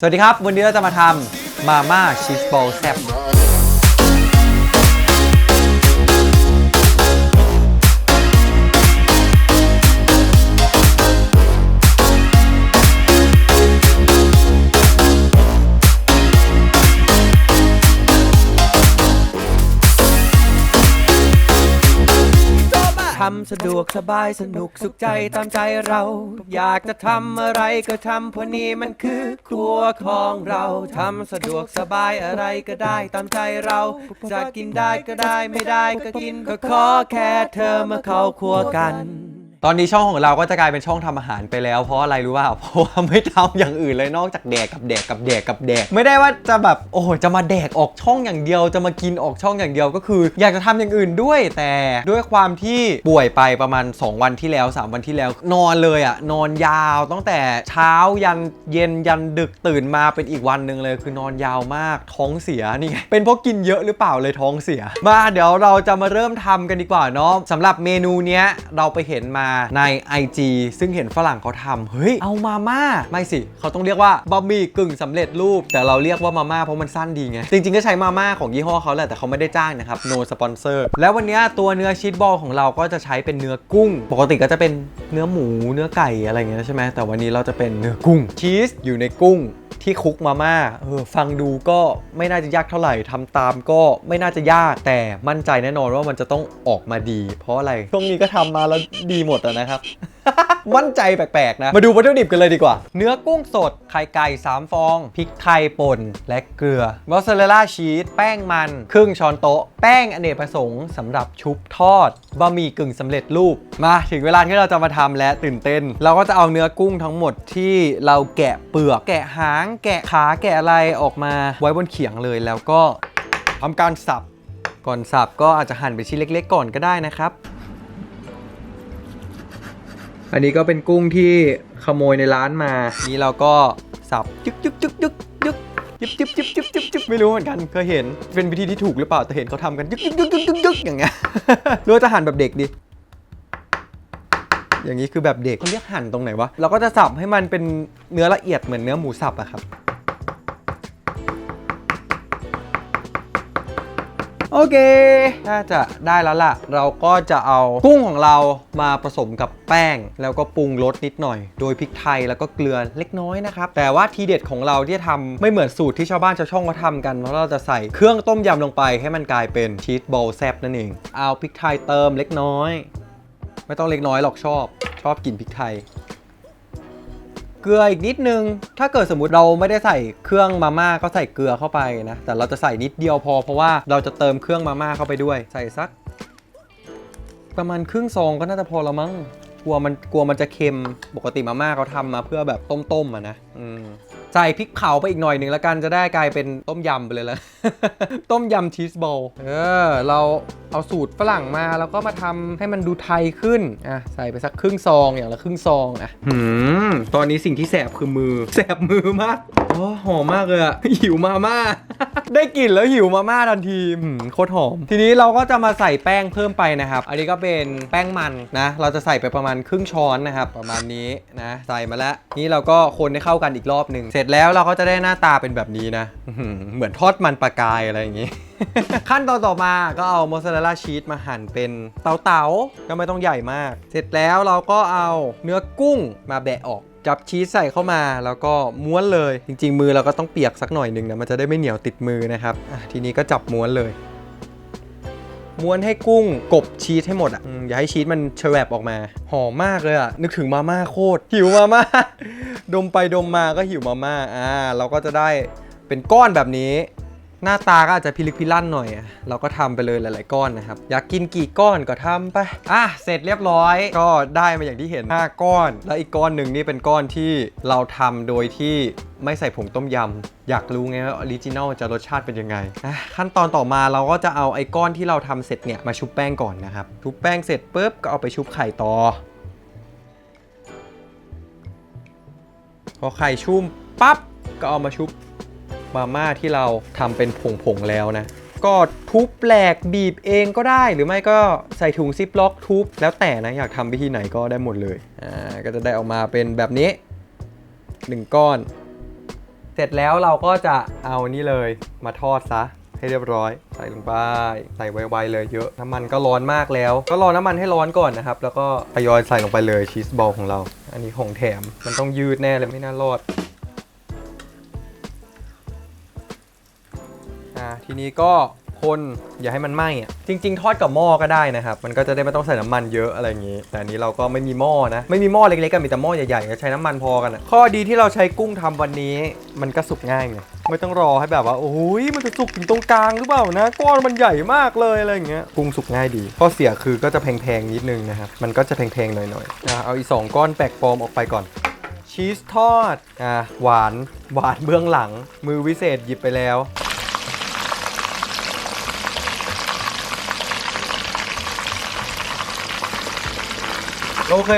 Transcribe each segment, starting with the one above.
สวัสดีครับ วันนี้เราจะมาทำมาม่าชีสบอลแซ่บำสะดวกสบายสนุกสุขใจตามใจเรา อยากจะทำอะไรก็ทำเพราะนี่มันคือครัวของเราทำสะดวกสบายอะไรก็ได้ตามใจเราจะกินได้ก็ได้ไม่ได้ก็กินก็ขอแค่เธอมาเข้าครัวกัน ตอนนี้ช่องของเราก็จะกลายเป็นช่องทำอาหารไปแล้ว เพราะอะไรรู้ป่าวเพราะว่าไม่ทำอย่างอื่นเลยนอกจากแดกกับแดกกับแดกกับแดก ไม่ได้ว่าจะแบบโอ้โหจะมาแดกออกช่องอย่างเดียว จะมากินออกช่องอย่างเดียวก็คือ อยากจะทำอย่างอื่นด้วย แต่ด้วยความที่ป่วยไปประมาณ 2 วันที่แล้ว 3 วันที่แล้ว นอนเลยอะนอนยาวตั้งแต่เช้ายันเย็นยันดึกตื่นมาเป็นอีกวันหนึ่งเลย คือนอนยาวมากท้องเสียนี่ไงเป็นเพราะกินเยอะหรือเปล่าเลยท้องเสีย มาเดี๋ยวเราจะมาเริ่มทำกันดีกว่าเนาะสำหรับเมนูเนี้ยเราไปเห็นมาใน IG ซึ่งเห็นฝรั่งเขาทำเฮ้ย เอามาม่า ไม่สิ เขาต้องเรียกว่าบะหมี่กึ่งสำเร็จรูป แต่เราเรียกว่ามาม่าเพราะมันสั้นดีไง จริง ๆ ก็ใช้มาม่าของยี่ห้อเขาแหละ แต่เขาไม่ได้จ้างนะครับ no sponsor แล้ววันเนี้ยตัวเนื้อชีสบอลของเราก็จะใช้เป็นเนื้อกุ้ง ปกติก็จะเป็นเนื้อหมู เนื้อไก่อะไรอย่างเงี้ยใช่ไหมแต่วันนี้เราจะเป็นเนื้อกุ้งชีสอยู่ในกุ้ง ที่คุกมาม่าเออฟังดูก็ไม่น่าจะยากเท่าไหร่ทำตามก็ไม่น่าจะยากแต่มั่นใจแน่นอนว่ามันจะต้องออกมาดี เพราะอะไรช่วงนี้ก็ทำมาแล้วดีหมดอะนะครับ มั่นใจแปลกๆนะ มาดูวัตถุดิบกันเลยดีกว่า เนื้อกุ้งสด ไข่ไก่ 3 ฟอง พริกไทยป่น และเกลือ มอสซาเรลล่าชีส แป้งมัน ครึ่งช้อนโต๊ะ แป้งอเนกประสงค์สำหรับชุบทอด บะหมี่กึ่งสำเร็จรูป มาถึงเวลาที่เราจะมาทำและตื่นเต้น เราก็จะเอาเนื้อกุ้งทั้งหมดที่เราแกะเปลือก แกะหาง แกะขา แกะอะไรออกมาไว้บนเขียงเลย แล้วก็ทำการสับ ก่อนสับก็อาจจะหั่นเป็นชิ้นเล็ก ๆ ก่อนก็ได้นะครับ อันนี้ก็เป็นกุ้งที่ขโมยในร้านมา นี่เราก็สับยึกยึกยึกยึกยึกยึบยึบยึบยึบยึบยึบไม่รู้เหมือนกันเคยเห็นเป็นวิธีที่ถูกหรือเปล่าแต่เห็นเขาทำกันยึกยึกยึกยึกยึกยึกอย่างเงี้ยหรือว่าจะหั่นแบบเด็กดิอย่างนี้คือแบบเด็กเขาเรียกหั่นตรงไหนวะเราก็จะสับให้มันเป็นเนื้อละเอียดเหมือนเนื้อหมูสับอะครับ โอเค น่าจะได้แล้วล่ะ เราก็จะเอากุ้งของเรามาผสมกับแป้ง แล้วก็ปรุงรสนิดหน่อย โดยพริกไทยแล้วก็เกลือเล็กน้อยนะครับ แต่ว่าทีเด็ดของเราที่ทำไม่เหมือนสูตรที่ชาวบ้านชาวช่องเขาทำกัน เพราะเราจะใส่เครื่องต้มยำลงไปให้มันกลายเป็นชีสบอลแซบนั่นเอง เอาพริกไทยเติมเล็กน้อย ไม่ต้องเล็กน้อยหรอกชอบ ชอบกินพริกไทย เกลืออีกนิดนึง ถ้าเกิดสมมติเราไม่ได้ใส่เครื่องมาม่าก็ใส่เกลือเข้าไปนะ แต่เราจะใส่นิดเดียวพอเพราะว่าเราจะเติมเครื่องมาม่าเข้าไปด้วย ใส่สัก ประมาณครึ่งซองก็น่าจะพอละมั้ง กลัวมันกลัวมันจะเค็ม ปกติมาม่าเขาทำมาเพื่อแบบต้มๆอะนะ อืมใส่พริกเผาไปอีกหน่อยหนึ่งแล้วกันจะได้กลายเป็นต้มยำไปเลยละ ต้มยำชีสบอล เออ เราเอาสูตรฝรั่งมาแล้วก็มาทำให้มันดูไทยขึ้นอะใส่ไปสักครึ่งซองอย่างละครึ่งซองอะหืมตอนนี้สิ่งที่แสบคือมือ แสบมือมากโอ้หอมมากเลยอะหิวมาม่าได้กลิ่นแล้วหิวมาม่าทันทีหืมโคตรหอม ทีนี้เราก็จะมาใส่แป้งเพิ่มไปนะครับ อันนี้ก็เป็นแป้งมันนะ เราจะใส่ไปประมาณครึ่งช้อนนะครับ ประมาณนี้นะ ใส่มาแล้ว นี่เราก็คนให้เข้ากันอีกรอบหนึ่ง เสร็จแล้วเราก็จะได้หน้าตาเป็นแบบนี้นะ เหมือนทอดมันปลากายอะไรอย่างงี้ ขั้นตอนต่อมาก็เอามอสซาเรลล่าชีสมาหั่นเป็นเต๋าๆก็ไม่ต้องใหญ่มาก เสร็จแล้วเราก็เอาเนื้อกุ้งมาแบะออกจับชีสใส่เข้ามาแล้วก็ม้วนเลย จริง ๆ มือเราก็ต้องเปียกสักหน่อยหนึ่งนะมันจะได้ไม่เหนียวติดมือนะครับทีนี้ก็จับม้วนเลยม้วนให้กุ้งกบชีสให้หมดอะอืมอย่าให้ชีสมันเฉวบออกมา หอมมากเลยอะ นึกถึงมาม่าโคตร หิวมาม่า ดมไปดมมาก็หิวมาม่า อ่า เราก็จะได้เป็นก้อนแบบนี้ หน้าตาก็อาจจะพิลึกพิลั่นหน่อยอะเราก็ทำไปเลยหลาย ๆ ก้อนนะครับ อยากกินกี่ก้อนก็ทำไป อะ เสร็จเรียบร้อย ก็ได้มาอย่างที่เห็น 5 ก้อน แล้วอีกก้อนหนึ่งนี่เป็นก้อนที่เราทำโดยที่ไม่ใส่ผงต้มยำ อยากรู้ไงว่าออริจินัลจะรสชาติเป็นยังไง ขั้นตอนต่อมาเราก็จะเอาไอ้ก้อนที่เราทำเสร็จเนี่ยมาชุบแป้งก่อนนะครับ ชุบแป้งเสร็จปุ๊บก็เอาไปชุบไข่ต่อ พอไข่ชุ่มปั๊บก็เอามาชุบ มาม่าที่เราทำเป็นผงๆแล้วนะ ก็ทุบแหลกบีบเองก็ได้ หรือไม่ก็ใส่ถุงซิปล็อกทุบ แล้วแต่นะอยากทำวิธีไหนก็ได้หมดเลยอ่าก็จะได้ออกมาเป็นแบบนี้หนึ่งก้อน เสร็จแล้วเราก็จะเอานี่เลยมาทอดซะให้เรียบร้อยใส่ลงไปใส่ไวๆเลยเยอะน้ำมันก็ร้อนมากแล้ว ก็รอน้ำมันให้ร้อนก่อนนะครับ แล้วก็ทยอยใส่ลงไปเลยชีสบอลของเรา อันนี้ของแถมมันต้องยืดแน่เลยไม่น่ารอด ทีนี้ก็คนอย่าให้มันไหม้อะจริง ๆ ทอดกับหม้อก็ได้นะครับ มันก็จะได้ไม่ต้องใส่น้ำมันเยอะอะไรอย่างนี้ แต่อันนี้เราก็ไม่มีหม้อนะ ไม่มีหม้อเล็กๆกันมีแต่หม้อใหญ่ๆก็ใช้น้ำมันพอกันอะข้อดีที่เราใช้กุ้งทำวันนี้ มันก็สุกง่ายไงไม่ต้องรอให้แบบว่าโอ้ยมันจะสุกถึงตรงกลางหรือเปล่านะก้อนมันใหญ่มากเลยอะไรอย่างเงี้ยกุ้งสุกง่ายดีข้อเสียคือก็จะแพงๆนิดนึงนะครับมันก็จะแพงๆหน่อยๆอะเอาอีกสองก้อนแปลกปลอมออกไปก่อน ชีสทอด อะหวาน หวานเบื้องหลัง มือวิเศษหยิบไปแล้ว โอเค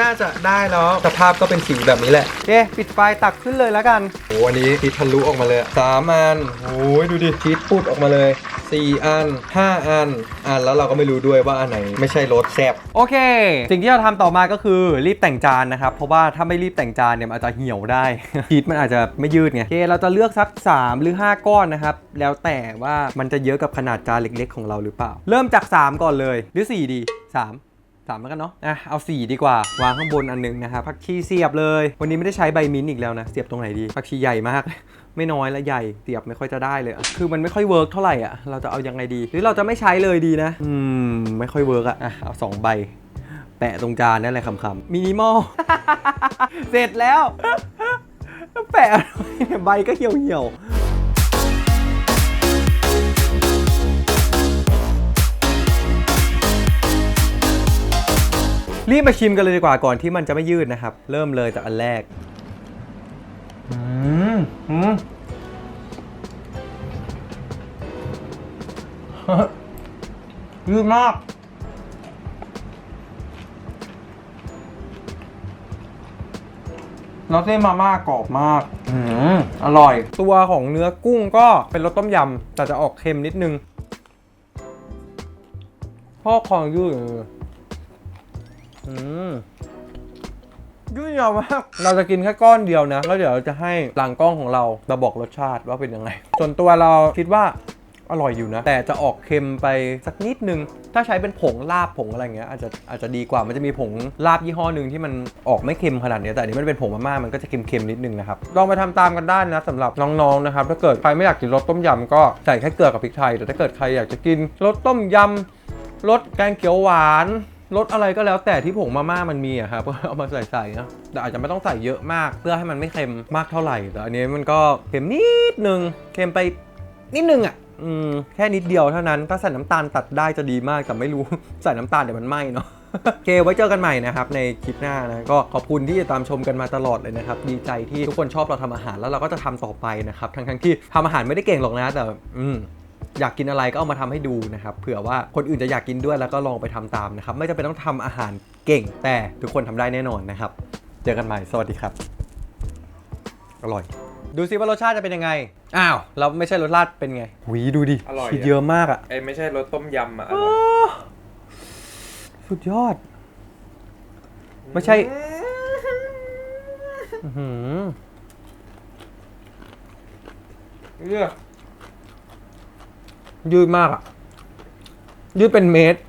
น่าจะได้แล้วสภาพก็เป็นสีแบบนี้แหละโอเคปิดไฟตักขึ้นเลยแล้วกันโอ้อันนี้ชีสทะลุออกมาเลยสามอันโอ้ยดูดิชีสปุดออกมาเลย 4 อัน 5 อันอันแล้วเราก็ไม่รู้ด้วยว่าอันไหนไม่ใช่รสแซ่บโอเค สิ่งที่เราทำต่อมาก็คือรีบแต่งจานนะครับ เพราะว่าถ้าไม่รีบแต่งจานเนี่ยมันอาจจะเหี่ยวได้ชีสมันอาจจะไม่ยืดไงโอเคเราจะเลือกสัก 3 หรือ 5 ก้อนนะครับ แล้วแต่ว่ามันจะเยอะกับขนาดจานเล็ก ๆ ของเราหรือเปล่า เริ่มจาก 3 ก่อนเลย หรือ 4 ดี 3 สามแล้วกันเนาะอะเอา4ดีกว่าวางข้างบนอันหนึงนะครับผักชีเสียบเลย วันนี้ไม่ได้ใช้ใบมิ้นท์อีกแล้วนะ เสียบตรงไหนดีผักชีใหญ่มาก ไม่น้อยและใหญ่เสียบไม่ค่อยจะได้เลย คือมันไม่ค่อยเวิร์กเท่าไหร่อะเราจะเอายังไงดี หรือเราจะไม่ใช้เลยดีนะอืมไม่ค่อยเวิร์กอะอะเอา2ใบ แปะตรงจานนั่นแหละคำๆมินิมอลเสร็จแล้วแปะอะไรเนี่ยใบก็เหี่ยวเหี่ยว รีบมาชิมกันเลยดีกว่าก่อนที่มันจะไม่ยืดนะครับ เริ่มเลยจากอันแรก อืมอืมยืดมากแล้วเส้นมาม่ากรอบมาก อืมอร่อย ตัวของเนื้อกุ้งก็เป็นรสต้มยำแต่จะออกเค็มนิดนึงพ่อคองยืด อย่างนี้อืมยืดยาวมาก เราจะกินแค่ก้อนเดียวนะ แล้วเดี๋ยวเราจะให้หลังกล้องของเรามาบอกรสชาติว่าเป็นยังไง ส่วนตัวเราคิดว่าอร่อยอยู่นะ แต่จะออกเค็มไปสักนิดนึง ถ้าใช้เป็นผงลาบผงอะไรเงี้ยอาจจะอาจจะดีกว่ามันจะมีผงลาบยี่ห้อหนึ่งที่มันออกไม่เค็มขนาดเนี้ยแต่อันนี้มันเป็นผงมาม่ามันก็จะเค็มๆนิดนึงนะครับลองไปทำตามกันได้นะสำหรับน้องๆนะครับถ้าเกิดใครไม่อยากกินรสต้มยำก็ใส่แค่เกลือกับพริกไทยแต่ถ้าเกิดใครอยากจะกินรสต้มยำรสแกงเขียวหวาน รสอะไรก็แล้วแต่ที่ผงมาม่ามันมีอะครับก็เอามาใส่ใส่ๆนะแต่อาจจะไม่ต้องใส่เยอะมาก เพื่อให้มันไม่เค็มมากเท่าไหร่แต่อันนี้มันก็เค็มนิดนึงเค็มไปนิดนึงอะอืมแค่นิดเดียวเท่านั้นถ้าใส่น้ำตาลตัดได้จะดีมากแต่ไม่รู้ใส่น้ำตาลเดี๋ยวมันไหม้เนาะโอเคไว้เจอกันใหม่นะครับในคลิปหน้านะก็ขอบคุณที่ติดตามชมกันมาตลอดเลยนะครับ ดีใจที่ทุกคนชอบเราทำอาหารแล้วเราก็จะทำต่อไปนะครับทั้งๆที่ทำอาหารไม่ได้เก่งหรอกนะแต่ อืม อยากกินอะไรก็เอามาทำให้ดูนะครับเผื่อว่าคนอื่นจะอยากกินด้วยแล้วก็ลองไปทำตามนะครับไม่จำเป็นต้องทำอาหารเก่ง แต่ทุกคนทำได้แน่นอนนะครับ เจอกันใหม่สวัสดีครับ อร่อย ดูซิว่ารสชาติจะเป็นยังไง อ้าวเราไม่ใช่รสชาติเป็นไงหวีดูดิอร่อยอะชีสเยอะมากอะไอ้ไม่ใช่รสต้มยำอะอ้าสุดยอด ไม่ใช่อื้อหือเลือก ยืดมากอะยืดเป็นเมตร